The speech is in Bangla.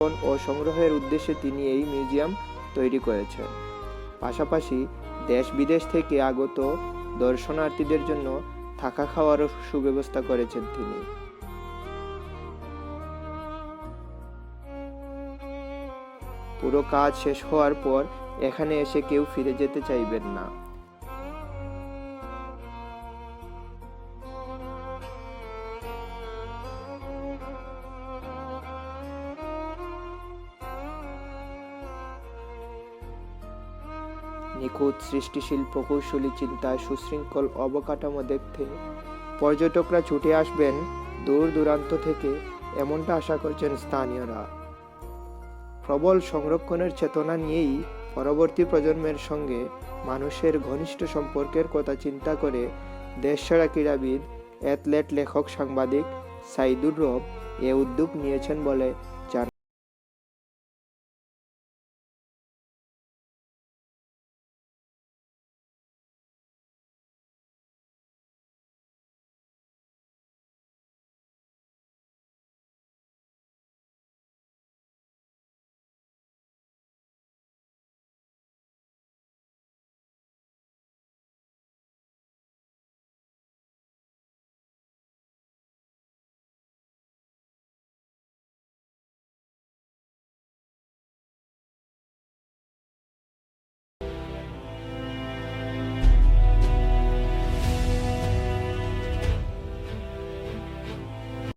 ও সংগ্রহের উদ্দেশ্যে তিনি এই মিউজিয়াম তৈরি করেছেন। পাশাপাশি দেশ বিদেশ থেকে আগত দর্শনার্থীদের জন্য থাকা খাওয়ারও সুব্যবস্থা করেছেন তিনি। পুরো কাজ শেষ হওয়ার পর এখানে এসে কেউ ফিরে যেতে চাইবেন না। নিখুঁত সৃষ্টিশীল প্রকৌশলী চিন্তায় সুশৃঙ্খল অবকাঠামো দেখতে। পর্যটকরা ছুটে আসবেন দূর দূরান্ত থেকে, এমনটা আশা করছেন স্থানীয়রা। প্রবল সংরক্ষণের চেতনা নিয়েই পরবর্তী প্রজন্মের সঙ্গে মানুষের ঘনিষ্ঠ সম্পর্কের কথা চিন্তা করে দেশছাড়া ক্রীড়াবিদ, অ্যাথলেট, লেখক, সাংবাদিক সাইদুর রব এ উদ্যোগ নিয়েছেন বলে